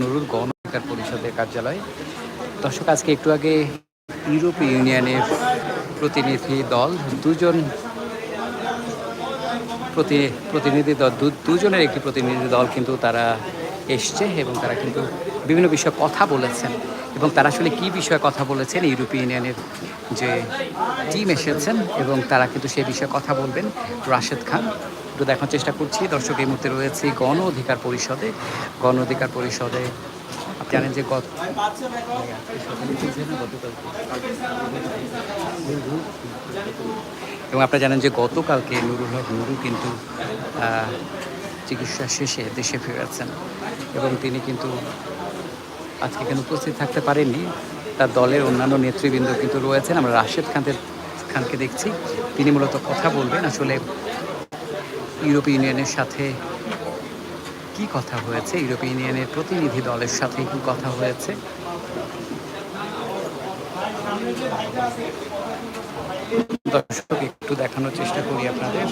নুরুল গণ অধিকার পরিষদের কার্যালয়। দর্শক, আজকে একটু আগে ইউরোপীয় ইউনিয়নের প্রতিনিধি দল, দুজন প্রতি, প্রতিনিধি দল দুজনের একটি প্রতিনিধি দল কিন্তু তারা এসছে এবং তারা কিন্তু বিভিন্ন বিষয়ে কথা বলেছেন। এবং তারা আসলে কী বিষয়ে কথা বলেছেন? ইউরোপীয় ইউনিয়নের যে টিম এসেছেন এবং তারা কিন্তু সেই বিষয়ে কথা বলবেন। রাশেদ খান একটু দেখার চেষ্টা করছি। দর্শক, এই মুহূর্তে রয়েছে গণ অধিকার পরিষদে। গণ অধিকার পরিষদে জানেন যে গত এবং আপনারা জানেন যে গতকালকে নুরুল হক নুরু কিন্তু চিকিৎসা শেষে দেশে ফিরেছেন এবং তিনি কিন্তু আজকে এখানে উপস্থিত থাকতে পারেননি, তার দলের অন্যান্য নেতৃবৃন্দ কিন্তু রয়েছেন। আমরা রাশেদ খানদের খানকে দেখছি। তিনি মূলত কথা বলবেন। আসলে ইউরোপীয় ইউনিয়নের সাথে কি কথা হয়েছে? ইউরোপীয় ইউনিয়নের প্রতিনিধি দলের সাথে কি কথা হয়েছে? দর্শক, একটু দেখানোর চেষ্টা করি আপনাদের।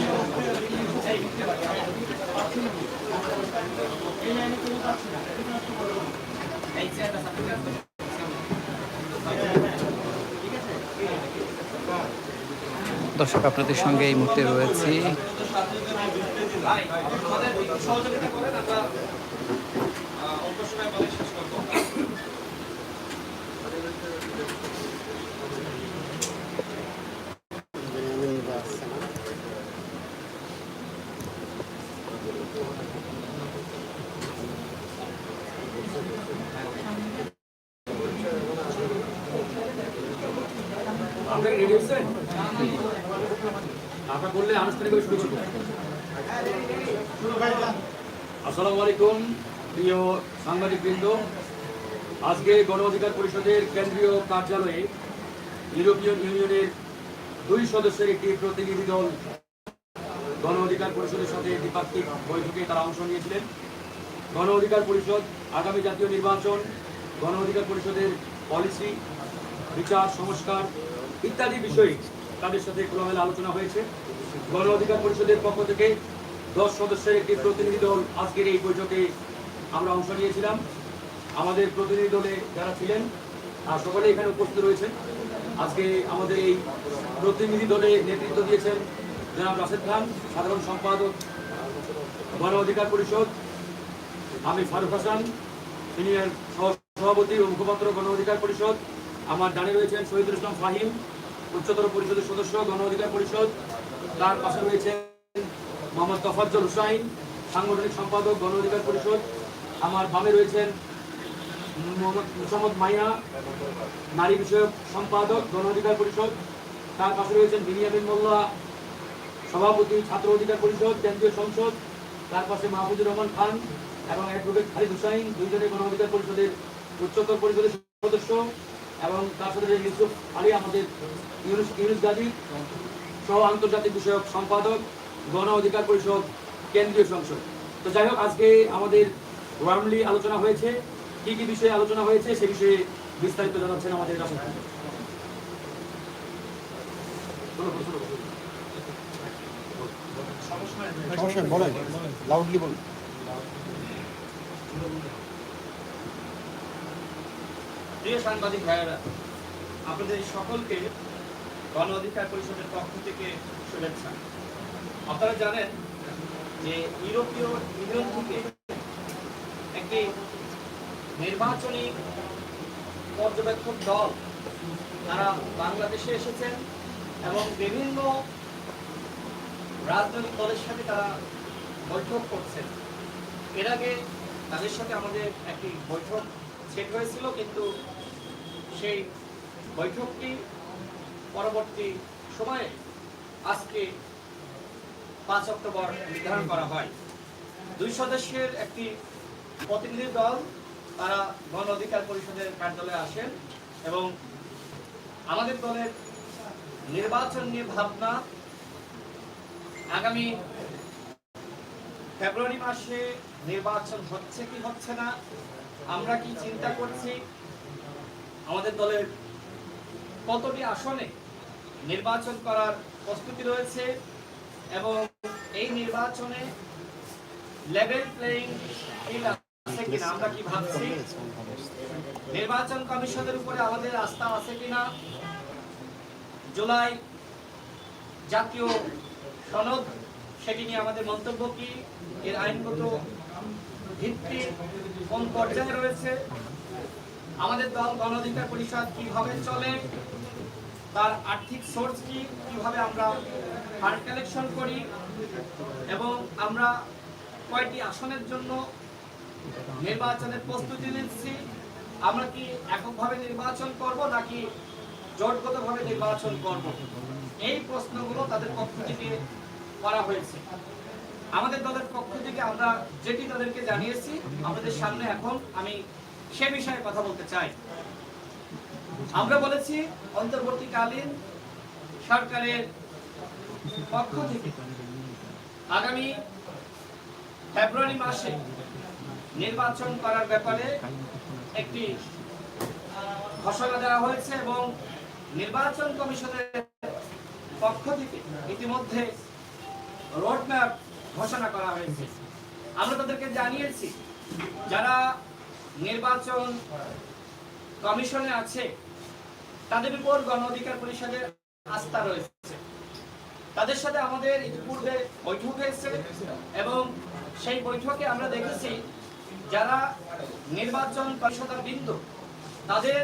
দর্শক, আপনাদের সঙ্গে এই মুহূর্তে রয়েছি। হচ্ছেন আপনারা বললে আনুষ্ঠানিকভাবে শুরু করব আসসালামু আলাইকুম, প্রিয় সাংবাদিকবৃন্দ। আজকে গণ অধিকার পরিষদের কেন্দ্রীয় কার্যালয়ে ইউরোপীয় ইউনিয়নের দুই সদস্যের একটি প্রতিনিধি দল গণ অধিকার পরিষদের সাথে দ্বিপাক্ষিক বৈঠকে তারা অংশ নিয়েছিলেন। গণ অধিকার পরিষদ, আগামী জাতীয় নির্বাচন গণ অধিকার পরিষদের পলিসি, বিচার, সংস্কার ইত্যাদি বিষয়ে তাদের সাথে খোলামেলা আলোচনা হয়েছে। গণ অধিকার পরিষদের পক্ষ থেকে দশ সদস্যের একটি প্রতিনিধি দল আজকের এই বৈঠকে আমরা অংশ নিয়েছিলাম। আমাদের প্রতিনিধি দলে যারা ছিলেন আর সকলে এখানে উপস্থিত রয়েছেন আজকে আমাদের এই প্রতিনিধি দলে নেতৃত্ব দিয়েছেন জনাব রাশেদ খান, সাধারণ সম্পাদক, গণ অধিকার পরিষদ, আমি ফারুক হাসান, সিনিয়র সভাপতি ও মুখপাত্র গণ অধিকার পরিষদ, আমার ডানে রয়েছেন শহীদুল ইসলাম ফাহিম, উচ্চতর পরিষদের সদস্য, গণ অধিকার পরিষদ, তার পাশে রয়েছেন মোহাম্মদ তফাজ্জল হুসাইন, সাংগঠনিক সম্পাদক, গণ অধিকার পরিষদ। আমার বামে রয়েছেন মোহাম্মদ মুসাম্মদ মাইয়া, নারী বিষয়ক সম্পাদক, গণ অধিকার পরিষদ। তার পাশে রয়েছেন বিনিয়ামিন মোল্লা, সভাপতি, ছাত্র অধিকার পরিষদ, কেন্দ্রীয় সংসদ। তার পাশে মাহফুজুর রহমান খান এবং অ্যাডভোকেট খালিদ হুসাইন, দুইজনে গণ অধিকার পরিষদের উচ্চতর পরিষদের সদস্য এবং তার সাথে ইউসুফ আলী, আমাদের ইউনুস ইউনুস গাজী, সহ আন্তর্জাতিক বিষয়ক সম্পাদক। গণ অধিকার পরিষদ কেন্দ্রীয় সংসদ। তো যাই হোক আজকে আমাদের ওয়ার্মলি আলোচনা হয়েছে। কি কি বিষয়ে আলোচনা হয়েছে সে বিষয়ে বিস্তারিত জানাচ্ছেন আমাদের। সমস্যা বলেন। লাউডলি বলুন। প্রিয় সাংবাদিক ভাইয়েরা আপনাদের সকলকে গণ অধিকার পরিষদের পক্ষ থেকে শুভেচ্ছা। আপনারা জানেন যে ইউরোপীয় ইউনিয়ন থেকে একটি নির্বাচনী পর্যবেক্ষক দল তারা বাংলাদেশে এসেছেন এবং বিভিন্ন রাজনৈতিক দলের সাথে তারা বৈঠক করছেন। এর আগে তাদের সাথে আমাদের একটি বৈঠক সেট হয়েছিল, কিন্তু সেই বৈঠকটি পরবর্তী সময়ে আজকে পাঁচ অক্টোবর নির্ধারণ করা হয়। দুই সদস্যের একটি প্রতিনিধি দল, তারা গণ অধিকার পরিষদের কার্যালয়ে আসেন এবং আমাদের দলের নির্বাচন নিয়ে ভাবনা আগামী ফেব্রুয়ারি মাসে নির্বাচন হচ্ছে কি হচ্ছে না, আমরা কি চিন্তা করছি, আমাদের দলের কতটি আসনে নির্বাচন করার প্রস্তুতি রয়েছে এবং এই নির্বাচনে লেভেল প্লেইং কিনা আমরা কি ভাবছি? নির্বাচন কমিশনের উপরে আমাদের আস্থা আছে কিনা? জুলাই জাতীয় সনদ, সেটি নিয়ে আমাদের মন্তব্য কি? এর আইনগত ভিত্তি কোন পর্যায়ে রয়েছে? আমাদের দল গণ অধিকার পরিষদ কীভাবে চলে? তার আর্থিক সোর্স কি? কীভাবে আমরা ফান্ড কালেকশন করি? এবং আমরা কয়টি আসনের জন্য নির্বাচনের প্রস্তুতি নিচ্ছি? আমরা কি এককভাবে নির্বাচন করব নাকি নির্বাচন করব? এই প্রশ্নগুলো তাদের পক্ষ থেকে করা হয়েছে। আমাদের দলের পক্ষ থেকে আমরা যেটি তাদেরকে জানিয়েছি, আমাদের সামনে এখন আমি সে বিষয়ে কথা বলতে চাই। আমরা বলেছি, অন্তর্বর্তীকালীন সরকারের পক্ষ থেকে আগামী ফেব্রুয়ারি মাসে নির্বাচন করার ব্যাপারে একটি ঘোষণা দেওয়া হয়েছে এবং নির্বাচন কমিশনের পক্ষ থেকে ইতিমধ্যে রোডম্যাপ ঘোষণা করা হয়েছে। আমরা তাদেরকে জানিয়েছি, যারা নির্বাচন কমিশনে আছে, তাদের উপর গণ অধিকার পরিষদের আস্থা রয়েছে। তাদের সাথে আমাদের ইতিপূর্বে বৈঠক হয়েছে এবং সেই বৈঠকে আমরা দেখেছি যারা নির্বাচন পরিষদের বিন্দু, তাদের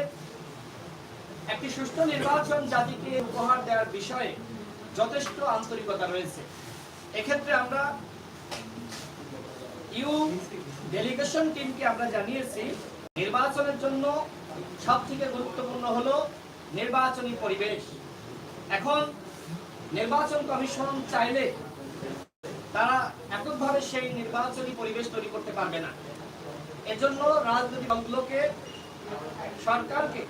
একটি সুষ্ঠু নির্বাচন জাতিকে উপহার দেওয়ার বিষয়ে যথেষ্ট আন্তরিকতা রয়েছে। এক্ষেত্রে আমরা ইউ ডেলিগেশন টিমকে আমরা জানিয়েছি, নির্বাচনের জন্য সব থেকে গুরুত্বপূর্ণ হলো নির্বাচনী পরিবেশ। এখন নির্বাচন কমিশন চাইলে তারা এককভাবে সেই নির্বাচনী পরিবেশ তৈরি করতে পারবে না। এজন্য রাজনৈতিক দলগুলোকে, সরকারকে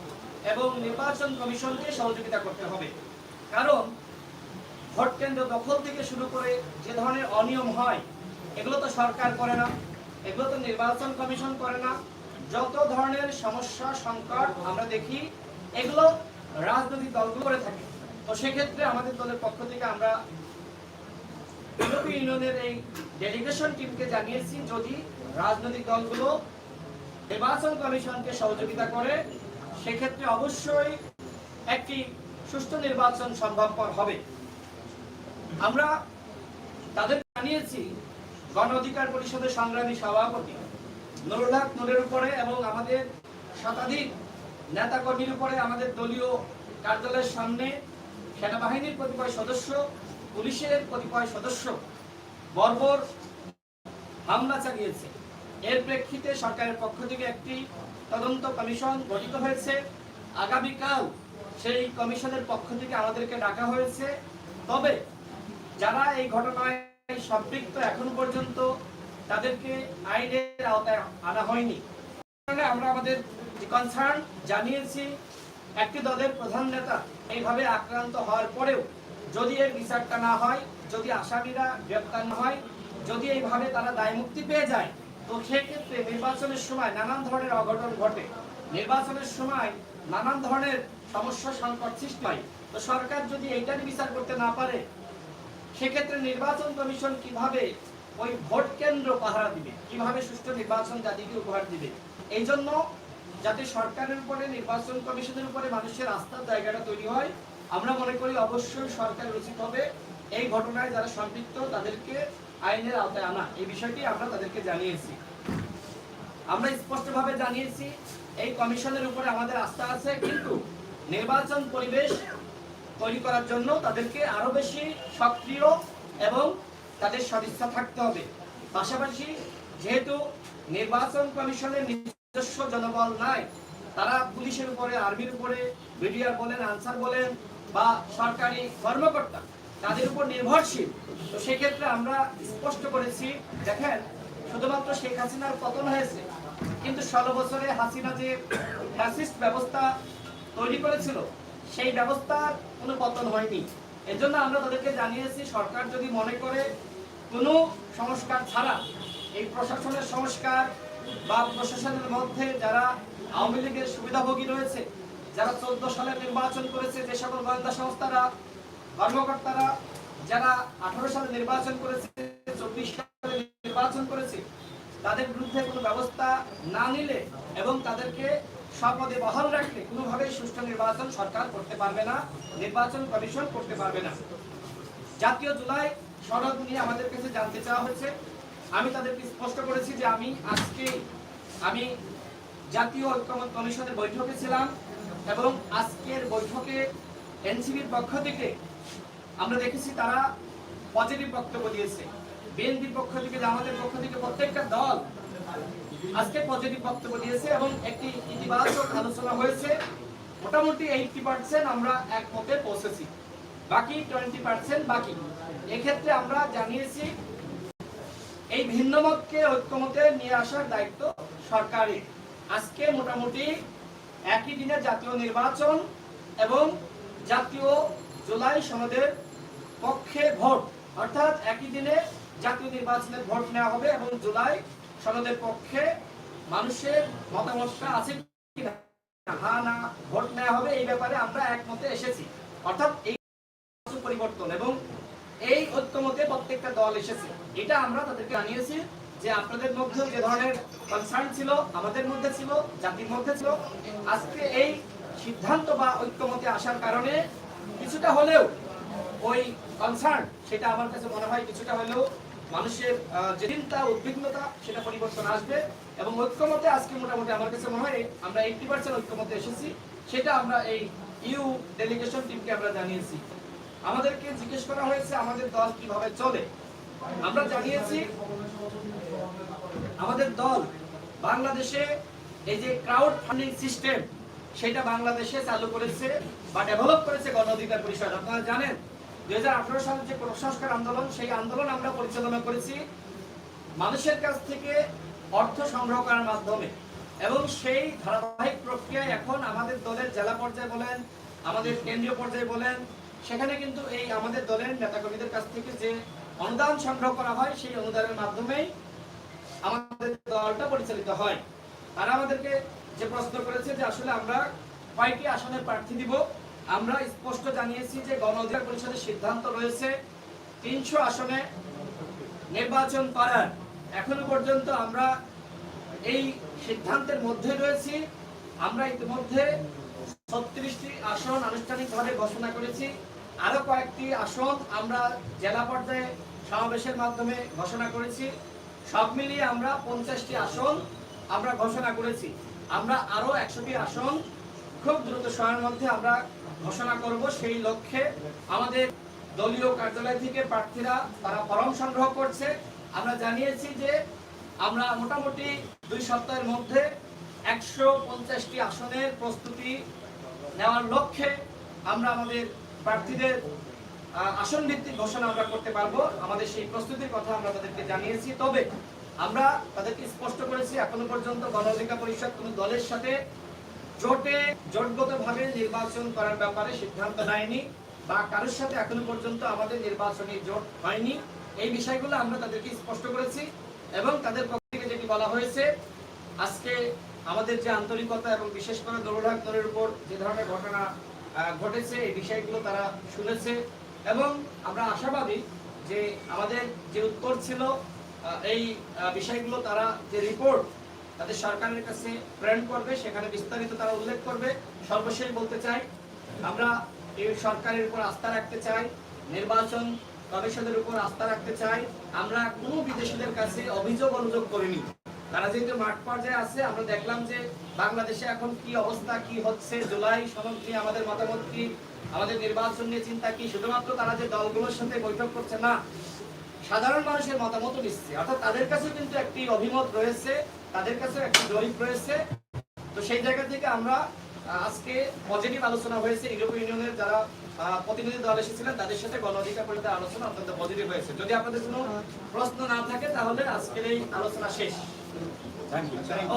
এবং নির্বাচন কমিশনকে সহযোগিতা করতে হবে। কারণ ভোট কেন্দ্র দখল থেকে শুরু করে যে ধরনের অনিয়ম হয়, এগুলো তো সরকার করে না, এগুলো তো নির্বাচন কমিশন করে না। যত ধরনের সমস্যা, সংকট আমরা দেখি, এগুলো রাজনৈতিক দলগুলো করে থাকে। সেক্ষেত্রে আমাদের দলের পক্ষ থেকে আমরা ইউনিয়নের এই ডেলিগেশন টিমকে জানিয়েছি যদি রাজনৈতিক দলগুলো নির্বাচন কমিশনকে সহযোগিতা করে, সেক্ষেত্রে অবশ্যই একটি সুষ্ঠু নির্বাচন সম্ভবপর হবে। আমরা তাদের জানিয়েছি, গণ অধিকার পরিষদের সংগ্রামী সভাপতি নুরুল হক নুরের উপরে এবং আমাদের শতাধিক নেতাকর্মীর উপরে আমাদের দলীয় কার্যালয়ের সামনে সেনাবাহিনীর কতিপয় সদস্য, পুলিশের কতিপয় সদস্য বর্বর হামলা চালিয়েছে। এর প্রেক্ষিতে সরকারের পক্ষ থেকে একটি তদন্ত কমিশন গঠিত হয়েছে। আগামীকাল সেই কমিশনের পক্ষ থেকে আমাদেরকে ডাকা হয়েছে। তবে যারা এই ঘটনায় সম্পৃক্ত এখন পর্যন্ত তাদেরকে আইনের আওতায় আনা হয়নি। আমরা আমাদের কনসার্ন জানিয়েছি, একটি দলের প্রধান নেতা এইভাবে আক্রান্ত হওয়ার পরেও যদি এর বিচারটা না হয়, যদি আসামিরা গ্রেপ্তার না হয়, যদি এইভাবে তারা দায় মুক্তি পেয়ে যায়, তো সেক্ষেত্রে নির্বাচনের সময় নানান ধরনের অঘটন ঘটে। নির্বাচনের সময় নানান ধরনের সমস্যা, সংকট সৃষ্টি হয়। তো সরকার যদি এইটারই বিচার করতে না পারে, সেক্ষেত্রে নির্বাচন কমিশন কীভাবে ওই ভোট কেন্দ্র পাহারা দিবে? কীভাবে সুষ্ঠু নির্বাচন জাতিকে উপহার দিবে? এই জন্য যাতে সরকারের উপরে, নির্বাচন কমিশনের উপরে মানুষের আস্থার জায়গাটা তৈরি হয়। আমরা মনে করি অবশ্যই সরকারের উচিত হবে এই ঘটনায় যারা সম্পৃক্ত তাদেরকে আইনের আওতায় আনা। এই বিষয়টি আমরা তাদেরকে জানিয়েছি। আমরা স্পষ্টভাবে জানিয়েছি, এই কমিশনের উপরে আমাদের আস্থা আছে, কিন্তু নির্বাচন পরিবেশ তৈরি করার জন্য তাদেরকে আরও বেশি সক্রিয় এবং তাদের সদিচ্ছা থাকতে হবে। পাশাপাশি যেহেতু নির্বাচন কমিশনের নিজস্ব জনবল নাই। তারা পুলিশের উপরে, আর্মির উপরে বিডিআর বলেন, আনসার বলেন বা সরকারি কর্মকর্তা, তাদের উপর নির্ভরশীল। তো সেক্ষেত্রে আমরা স্পষ্ট করেছি, দেখেন, শুধুমাত্র শেখ হাসিনার পতন হয়েছে, কিন্তু ষোলো বছরে হাসিনা যে ফ্যাসিস্ট ব্যবস্থা তৈরি করেছিল, সেই ব্যবস্থার কোনো পতন হয়নি। এজন্য আমরা তাদেরকে জানিয়েছি, সরকার যদি মনে করে কোনো সংস্কার ছাড়া, এই প্রশাসনের সংস্কার বা প্রশাসনের মধ্যে যারা আওয়ামী লীগের সুবিধাভোগী রয়েছে, যারা চোদ্দ সালে নির্বাচন করেছে, যে সকল গোয়েন্দা সংস্থারা, কর্মকর্তারা, যারা আঠারো সালে নির্বাচন করেছে, চব্বিশ সালে নির্বাচন করেছে, তাদের বিরুদ্ধে কোনো ব্যবস্থা না নিলে এবং তাদেরকে স্বপদে বহাল রাখলে কোনোভাবেই সুষ্ঠু নির্বাচন সরকার করতে পারবে না, নির্বাচন কমিশন করতে পারবে না। জাতীয় জুলাই সনদ নিয়ে আমাদের কাছে জানতে চাওয়া হয়েছে। আমি তাদেরকে স্পষ্ট করেছি যে আমি আজকে আমি জাতীয় ঐক্যমত কমিশনের বৈঠকে ছিলাম এবং আজকের বৈঠকে এনসিবির পক্ষ থেকে আমরা দেখেছি তারা পজিটিভ বক্তব্য দিয়েছে। বিএনপির পক্ষ থেকে আমাদের পক্ষ থেকে প্রত্যেকটা দল আজকে পজিটিভ বক্তব্য দিয়েছে এবং একটি ইতিবাচক আলোচনা হয়েছে। মোটামুটি এইটটি পার্সেন্ট আমরা একমতে পৌঁছেছি। বাকি টোয়েন্টি পার্সেন্ট বাকি। এক্ষেত্রে আমরা জানিয়েছি এই ভিন্ন মতকে ঐক্যমতে নিয়ে আসার দায়িত্ব সরকারের। আজকে মোটামুটি একই দিনে জাতীয় নির্বাচন এবং জাতীয় জুলাই সনদের পক্ষে ভোট। অর্থাৎ একই দিনে জাতীয় নির্বাচনের ভোট নেওয়া হবে এবং জুলাই সনদের পক্ষে মানুষের মতামতটা আছে হ্যাঁ না, ভোট নেওয়া হবে, এই ব্যাপারে আমরা একমতে এসেছি। অর্থাৎ এই পরিবর্তন এবং এই ঐক্যমতে প্রত্যেকটা দল এসেছে। এটা আমরা তাদেরকে জানিয়েছি যে আপনাদের মধ্যে যে ধরনের কনসার্ন ছিল, আমাদের মধ্যে ছিল, জাতির মধ্যে ছিল, আজকে এই সিদ্ধান্ত বা ঐক্যমতে আসার কারণে কিছুটা হলেও ওই কনসার্ন সেটা আমার কাছে মনে হয় কিছুটা হলেও মানুষের যে চিন্তা, উদ্বিগ্নতা, সেটা পরিবর্তন আসবে এবং ঐক্যমতে আজকে মোটামুটি আমার কাছে মনে হয় আমরা এইটটি পার্সেন্ট ঐক্যমতে এসেছি, সেটা আমরা এই ইউ ডেলিগেশন টিমকে আমরা জানিয়েছি। আমাদেরকে জিজ্ঞেস করা হয়েছে, আমাদের দল কীভাবে চলে? আমরা জানিয়েছি, আমাদের দল বাংলাদেশে এই যে ক্রাউড ফান্ডিং সিস্টেম সেটা বাংলাদেশে চালু করেছে বা ডেভেলপ করেছে গণ অধিকার পরিষদ। আপনারা জানেন, দুই হাজার আঠারো সালের যে সংস্কার আন্দোলন, সেই আন্দোলন আমরা পরিচালনা করেছি মানুষের কাছ থেকে অর্থ সংগ্রহ করার মাধ্যমে। এবং সেই ধারাবাহিক প্রক্রিয়ায় এখন আমাদের দলের জেলা পর্যায়ে বলেন, আমাদের কেন্দ্রীয় পর্যায়ে বলেন সেখানে কিন্তু এই আমাদের দলের নেতাকর্মীদের কাছ থেকে যে অনুদান সংগ্রহ করা হয়, সেই অনুদানের মাধ্যমেই আমাদের দলটা পরিচালিত হয়। তারা আমাদেরকে যে প্রশ্ন করেছে যে আসলে আমরা কয়টি আসনের প্রার্থী দিব, আমরা স্পষ্ট জানিয়েছি যে গণ অধিকার পরিষদের সিদ্ধান্ত রয়েছে তিনশো আসনে নির্বাচন করার। এখনও পর্যন্ত আমরা এই সিদ্ধান্তের মধ্যে রয়েছি। আমরা ইতিমধ্যে ছত্রিশটি আসন আনুষ্ঠানিকভাবে ঘোষণা করেছি। আরও কয়েকটি আসন আমরা জেলা পর্যায়ে সমাবেশের মাধ্যমে ঘোষণা করেছি। সব মিলিয়ে আমরা পঞ্চাশটি আসন আমরা ঘোষণা করেছি। আমরা আরও একশোটি আসন খুব দ্রুত সময়ের মধ্যে আমরা ঘোষণা করব সেই লক্ষ্যে আমাদের দলীয় কার্যালয় থেকে প্রার্থীরা তারা ফরম সংগ্রহ করছে। আমরা জানিয়েছি যে আমরা মোটামুটি দুই সপ্তাহের মধ্যে একশো পঞ্চাশটি আসনের প্রস্তুতি নেওয়ার লক্ষ্যে আমরা আমাদের প্রার্থীদের আসন ভিত্তিক ঘোষণা আমরা করতে পারব। আমাদের সেই প্রস্তুতির কথা আমরা তাদেরকে জানিয়েছি। তবে আমরা তাদেরকে স্পষ্ট করেছি, এখনও পর্যন্ত গণ অধিকার পরিষদ কোনো দলের সাথে জোটে, জোটগতভাবে নির্বাচন করার ব্যাপারে সিদ্ধান্ত নেয়নি বা কারোর সাথে এখনও পর্যন্ত আমাদের নির্বাচনী জোট হয়নি। এই বিষয়গুলো আমরা তাদেরকে স্পষ্ট করেছি এবং তাদের পক্ষ থেকে যেটি বলা হয়েছে, আজকে আমাদের যে আন্তরিকতা এবং বিশেষ করে দৌড়াক দলের উপর যে ধরনের ঘটনা ঘটেছে, এই বিষয়গুলো তারা শুনেছে। এবং আমরা আশাবাদী যে আমাদের যে উত্তর ছিল এই বিষয়গুলো তারা যে রিপোর্ট তাদের সরকারের কাছে প্রেরণ করবে, সেখানে বিস্তারিত তারা উল্লেখ করবে। সর্বশেষ বলতে চাই, আমরা এই সরকারের উপর আস্থা রাখতে চাই, নির্বাচন কমিশনের উপর আস্থা রাখতে চাই। আমরা কোনো বিদেশিদের কাছে অভিযোগ অনুযোগ করিনি। তারা যেহেতু মাঠ পর্যায়ে আছে, আমরা দেখলাম যে বাংলাদেশে এখন কি অবস্থা, কি হচ্ছে, জুলাই সনদ নিয়ে আমাদের মতামত কি, আমাদের নির্বাচন নিয়ে চিন্তা কি? শুধুমাত্র তারা যে দলগুলোর সাথে বৈঠক করছে না, সাধারণ মানুষের মতামত নিচ্ছে অর্থাৎ তাদের কাছে কিন্তু একটি অভিমত রয়েছে, তাদের কাছে একটি জরিপ রয়েছে। তো সেই জায়গা থেকে আমরা আজকে পজিটিভ আলোচনা হয়েছে, ইউরোপীয় ইউনিয়নের যারা প্রতিনিধি দল এসেছিলেন, তাদের সাথে গণ অধিকার পরিষদের আলোচনা অত্যন্ত পজিটিভ হয়েছে। যদি আপনাদের কোনো প্রশ্ন না থাকে, তাহলে আজকের এই আলোচনা শেষ।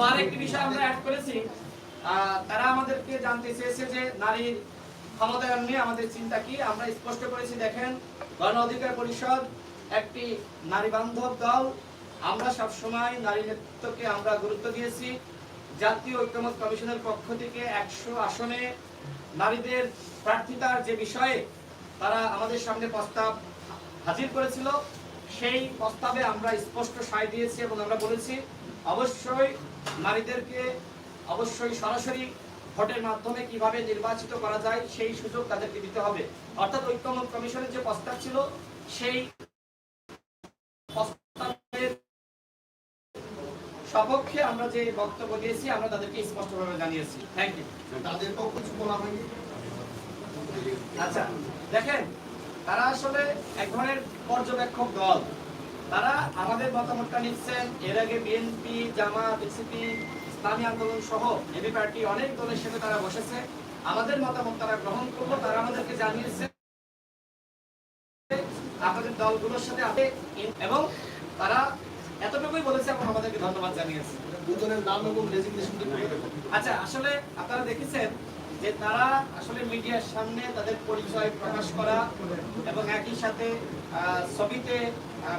আরেকটি বিষয় আমরা অ্যাড করেছি। তারা আমাদেরকে জানতে চেয়েছে যে নারীর ক্ষমতায়ন নিয়ে আমাদের চিন্তা কি। আমরা স্পষ্ট করেছি, দেখেন, গণ অধিকার পরিষদ একটি নারী বান্ধব দল। আমরা সব সময় নারী নেতৃত্বকে আমরা গুরুত্ব দিয়েছি। জাতীয় ঐক্যমত কমিশনের পক্ষ থেকে একশো আসনে নারীদের প্রার্থিতার যে বিষয়ে তারা আমাদের সামনে প্রস্তাব হাজির করেছিল সেই প্রস্তাবে আমরা স্পষ্ট সায় দিয়েছি এবং আমরা বলেছি অবশ্যই নারীদেরকে অবশ্যই সরাসরি ভোটের মাধ্যমে কীভাবে নির্বাচিত করা যায় সেই সুযোগ তাদেরকে দিতে হবে। অর্থাৎ ঐক্যমত কমিশনের যে প্রস্তাব ছিল সেই প্রস্তাবের সপক্ষে আমরা যে বক্তব্য দিয়েছি আমরা তাদেরকে স্পষ্টভাবে জানিয়েছি। থ্যাংক ইউ তাদের পক্ষ কিছু বলা হয়নি। আচ্ছা দেখেন তারা আসলে এক ধরনের পর্যবেক্ষক দল। তারা আমাদের মতামতটা নিচ্ছেন এর আগে বিএনপি জামাত বিসিপি ইসলামী আন্দোলন সহ এবি পার্টি অনেক দলের সাথে তারা বসেছে। আমাদের মতামত তারা গ্রহণ করল তারা আমাদেরকে জানিয়েছে আপনাদের দলগুলোর সাথে আপনি এবং তারা এতটুকুই বলেছে এবং আমাদেরকে ধন্যবাদ জানিয়েছে। দুজনের নাম এবং রেজিগনেশন আচ্ছা আসলে আপনারা দেখেছেন যে তারা আসলে মিডিয়ার সামনে তাদের পরিচয় প্রকাশ করা এবং একই সাথে ছবিতে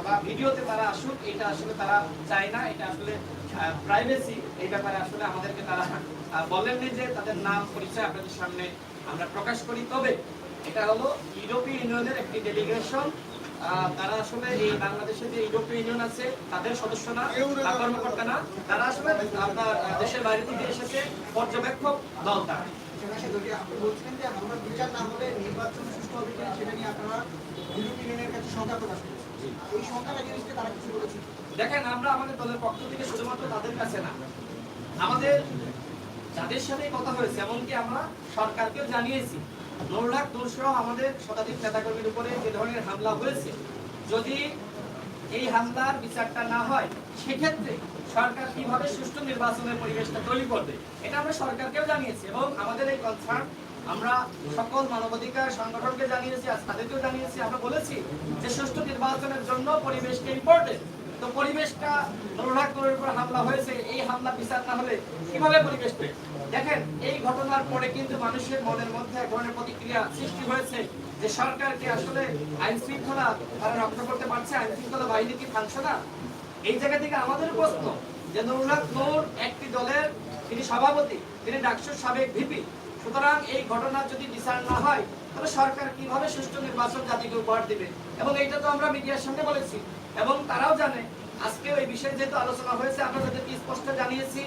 বা ভিডিওতে তারা আসুক, এটা আসলে তারা চায় না, এটা আসলে প্রাইভেসি এই ব্যাপারে আসলে আমাদেরকে তারা বলেননি যে তাদের নাম, পরিচয় আপনাদের সামনে আমরা প্রকাশ করি। তবে এটা হলো ইউরোপীয় ইউনিয়নের একটি ডেলিগেশন তারা আসলে এই বাংলাদেশে যে ইউরোপীয় ইউনিয়ন আছে, তাদের সদস্য না কর্মকর্তা না, তারা আসলে আপনার দেশের বাইরে থেকে এসেছে পর্যবেক্ষক দল তারা। দেখেন, আমরা আমাদের দলের পক্ষ থেকে শুধুমাত্র তাদের কাছে না, আমাদের যাদের সাথে কথা হয়েছে, এমনকি আমরা সরকারকেও জানিয়েছি, নৌলাখ দোষরাও আমাদের শতাধিক নেতাকর্মীর উপরে যে ধরনের হামলা হয়েছে, যদি এই হামলার বিচারটা না হয়, সেক্ষেত্রে সরকার কীভাবে সুষ্ঠু নির্বাচনের পরিবেশটা তৈরি করবে, এটা আমরা সরকারকেও জানিয়েছি এবং আমাদের এই কনসার্ন আমরা সকল মানবাধিকার সংগঠনকে জানিয়েছি, আর তাদেরকেও জানিয়েছি। আমরা বলেছি যে সুষ্ঠু নির্বাচনের জন্য পরিবেশকে ইম্পর্টেন্ট তো পরিবেশটা অনুরাগ করার উপর হামলা হয়েছে, এই হামলা বিচার না হলে কীভাবে পরিবেশ দেখেন, এই ঘটনার পরে কিন্তু মানুষের মনের মধ্যে এক ধরনের প্রতিক্রিয়া সৃষ্টি হয়েছে। যে সরকারকে আসলে আইন শৃঙ্খলা তারা রক্ষা করতে পারছে, আইন শৃঙ্খলা বাহিনী কি থাকছে না? এই জায়গা থেকে আমাদের প্রশ্ন যে নুরুল্লাহ নূর একটি দলের তিনি সভাপতি, তিনি ডাকসুর সাবেক ভিপি। সুতরাং এই ঘটনার যদি বিচার না হয়, তাহলে সরকার কীভাবে সুষ্ঠু নির্বাচন জাতিকে উপহার দিবে? এবং এইটা তো আমরা মিডিয়ার সামনে বলেছি। এবং তারাও জানে, আজকে এই বিষয়ে যেহেতু আলোচনা হয়েছে, আমরা তাদেরকে স্পষ্ট জানিয়েছি,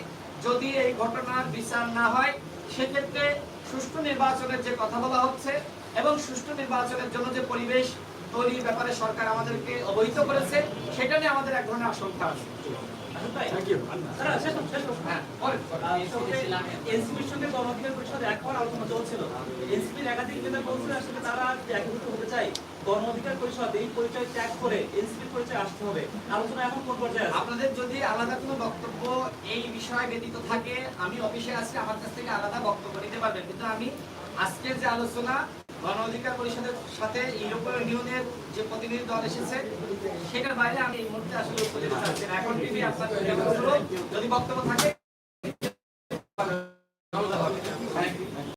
যদি এই ঘটনার বিচার না হয়, সেক্ষেত্রে সুষ্ঠু নির্বাচনের যে কথা বলা হচ্ছে এবং সুষ্ঠু নির্বাচনের জন্য যে পরিবেশ তৈরির ব্যাপারে সরকার আমাদেরকে অবহিত করেছে সেটা নিয়ে আমাদের এক ধরনের আশঙ্কা আছে। হ্যাঁ, বলেন, বলেন। এনসিপির সঙ্গে গণঅধিকার পরিষদ এক হওয়ার আলোচনা চলছিল। এনসিপির একাধিক নেতা বলছে আসলে তারা একীভূত হতে চায়। গণঅধিকার পরিষদ এই পরিচয় ত্যাগ করে এনসিপির পরিচয় আসতে হবে। আলোচনা এখন কোন পর্যায়ে আপনাদের যদি আলাদা কোনো বক্তব্য এই বিষয়ে ব্যতীত থাকে আমি অফিসে আছি আমার কাছ থেকে আলাদা বক্তব্য নিতে পারবেন। কিন্তু আমি আজকের যে আলোচনা গণ অধিকার পরিষদের সাথে ইউরোপীয় ইউনিয়নের যে প্রতিনিধি দল এসেছে, সেটার বাইরে আমি এই মুহূর্তে আসলে দিতে এখন টিভি আপনার যদি বক্তব্য থাকে